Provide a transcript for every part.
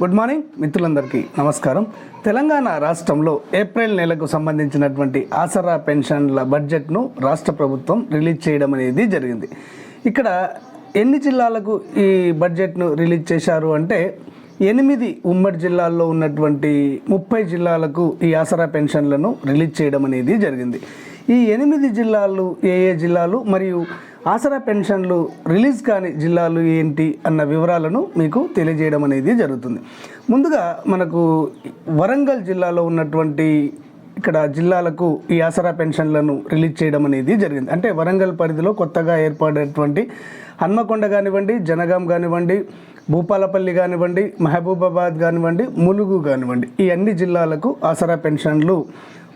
Good morning మిత్రులందరికీ నమస్కారం. తెలంగాణ రాష్ట్రంలో ఏప్రిల్ నెలకు సంబంధించినటువంటి ఆసరా పెన్షన్ల బడ్జెట్ను రాష్ట్ర ప్రభుత్వం రిలీజ్ చేయడం అనేది జరిగింది. ఇక్కడ ఎన్ని జిల్లాలకు ఈ బడ్జెట్ను రిలీజ్ చేశారు అంటే ఎనిమిది ఉమ్మడి జిల్లాల్లో ఉన్నటువంటి ముప్పై జిల్లాలకు ఈ ఆసరా పెన్షన్లను రిలీజ్ చేయడం అనేది జరిగింది. ఈ ఎనిమిది జిల్లాలు ఏ ఏ జిల్లాలు మరియు ఆసరా పెన్షన్లు రిలీజ్ కాని జిల్లాలు ఏంటి అన్న వివరాలను మీకు తెలియజేయడం అనేది జరుగుతుంది. ముందుగా మనకు వరంగల్ జిల్లాలో ఉన్నటువంటి ఇక్కడ జిల్లాలకు ఈ ఆసరా పెన్షన్లను రిలీజ్ చేయడం అనేది జరిగింది. అంటే వరంగల్ పరిధిలో కొత్తగా ఏర్పడినటువంటి హన్మకొండ కానివ్వండి జనగాం కానివ్వండి భూపాలపల్లి కానివ్వండి మహబూబాబాద్ కానివ్వండి ములుగు కానివ్వండి ఈ అన్ని జిల్లాలకు ఆసరా పెన్షన్లు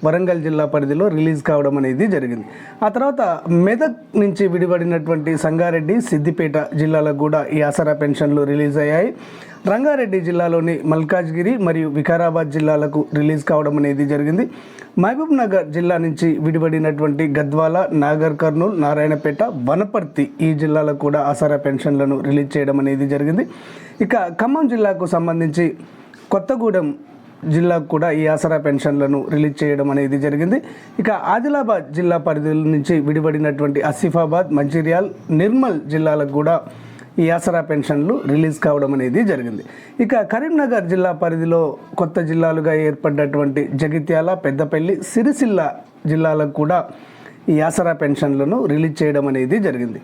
వరంగల్ జిల్లా పరిధిలో రిలీజ్ కావడం అనేది జరిగింది. ఆ తర్వాత మెదక్ నుంచి విడిపడినటువంటి సంగారెడ్డి సిద్దిపేట జిల్లాలకు కూడా ఈ ఆసరా పెన్షన్లు రిలీజ్ అయ్యాయి. రంగారెడ్డి జిల్లాలోని మల్కాజ్గిరి మరియు వికారాబాద్ జిల్లాలకు రిలీజ్ కావడం అనేది జరిగింది. మహబూబ్ నగర్ జిల్లా నుంచి విడిపడినటువంటి గద్వాల నాగర్ కర్నూలు నారాయణపేట వనపర్తి ఈ జిల్లాలకు కూడా ఆసరా పెన్షన్లను రిలీజ్ చేయడం అనేది జరిగింది. ఇక ఖమ్మం జిల్లాకు సంబంధించి కొత్తగూడెం జిల్లాకు కూడా ఈ ఆసరా పెన్షన్లను రిలీజ్ చేయడం అనేది జరిగింది. ఇక ఆదిలాబాద్ జిల్లా పరిధి నుంచి విడిపడినటువంటి ఆసిఫాబాద్ మంచిర్యాల్ నిర్మల్ జిల్లాలకు కూడా ఈ ఆసరా పెన్షన్లు రిలీజ్ కావడం అనేది జరిగింది. ఇక కరీంనగర్ జిల్లా పరిధిలో కొత్త జిల్లాలుగా ఏర్పడినటువంటి జగిత్యాల పెద్దపల్లి సిరిసిల్ల జిల్లాలకు కూడా ఈ ఆసరా పెన్షన్లను రిలీజ్ చేయడం అనేది జరిగింది.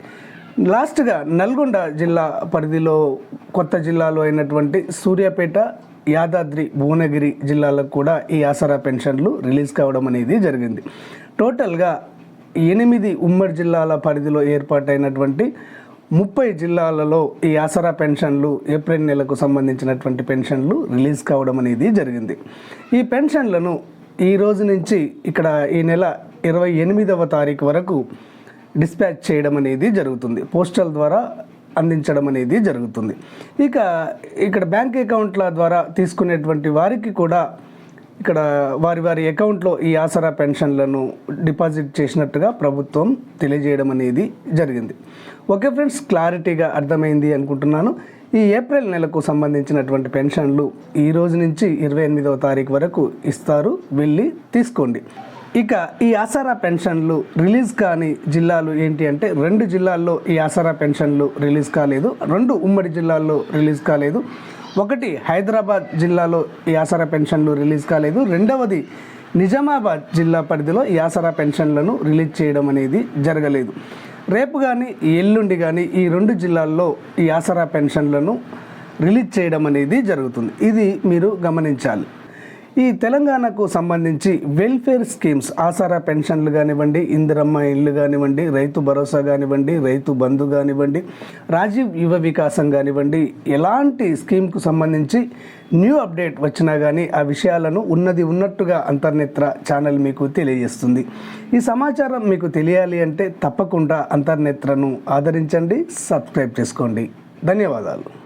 లాస్ట్గా నల్గొండ జిల్లా పరిధిలో కొత్త జిల్లాలో అయినటువంటి సూర్యాపేట యాదాద్రి భువనగిరి జిల్లాలకు కూడా ఈ ఆసరా పెన్షన్లు రిలీజ్ కావడం అనేది జరిగింది. టోటల్గా ఎనిమిది ఉమ్మడి జిల్లాల పరిధిలో ఏర్పాటైనటువంటి ముప్పై జిల్లాలలో ఈ ఆసరా పెన్షన్లు ఏప్రిల్ నెలకు సంబంధించినటువంటి పెన్షన్లు రిలీజ్ కావడం అనేది జరిగింది. ఈ పెన్షన్లను ఈ రోజు నుంచి ఇక్కడ ఈ నెల ఇరవై ఎనిమిదవ తారీఖు వరకు డిస్పాచ్ చేయడం అనేది జరుగుతుంది. పోస్టల్ ద్వారా అందించడం అనేది జరుగుతుంది. ఇక ఇక్కడ బ్యాంక్ అకౌంట్ల ద్వారా తీసుకునేటువంటి వారికి కూడా ఇక్కడ వారి వారి అకౌంట్లో ఈ ఆసరా పెన్షన్లను డిపాజిట్ చేసినట్టుగా ప్రభుత్వం తెలియజేయడం అనేది జరిగింది. ఓకే ఫ్రెండ్స్ క్లారిటీగా అర్థమైంది అనుకుంటున్నాను. ఈ ఏప్రిల్ నెలకు సంబంధించినటువంటి పెన్షన్లు ఈ రోజు నుంచి ఇరవై ఎనిమిదవ తారీఖు వరకు ఇస్తారు. వెళ్ళి తీసుకోండి. ఇక ఈ ఆసరా పెన్షన్లు రిలీజ్ కాని జిల్లాలు ఏంటి అంటే రెండు జిల్లాల్లో ఈ ఆసరా పెన్షన్లు రిలీజ్ కాలేదు రెండు ఉమ్మడి జిల్లాల్లో రిలీజ్ కాలేదు. ఒకటి హైదరాబాద్ జిల్లాలో ఈ ఆసరా పెన్షన్లు రిలీజ్ కాలేదు. రెండవది నిజామాబాద్ జిల్లా పరిధిలో ఈ ఆసరా పెన్షన్లను రిలీజ్ చేయడం అనేది జరగలేదు. రేపు కానీ ఎల్లుండి కానీ ఈ రెండు జిల్లాల్లో ఈ ఆసరా పెన్షన్లను రిలీజ్ చేయడం అనేది జరుగుతుంది. ఇది మీరు గమనించాలి. ఈ తెలంగాణకు సంబంధించి వెల్ఫేర్ స్కీమ్స్ ఆసారా పెన్షన్లు కానివ్వండి ఇందిరమ్మ ఇళ్ళు కానివ్వండి రైతు భరోసా కానివ్వండి రైతు బంధు కానివ్వండి రాజీవ్ యువ వికాసం కానివ్వండి ఎలాంటి స్కీమ్కు సంబంధించి న్యూ అప్డేట్ వచ్చినా కానీ ఆ విషయాలను ఉన్నది ఉన్నట్టుగా అంతర్నేత్ర ఛానల్ మీకు తెలియజేస్తుంది. ఈ సమాచారం మీకు తెలియాలి అంటే తప్పకుండా అంతర్నేత్రను ఆదరించండి సబ్స్క్రైబ్ చేసుకోండి. ధన్యవాదాలు.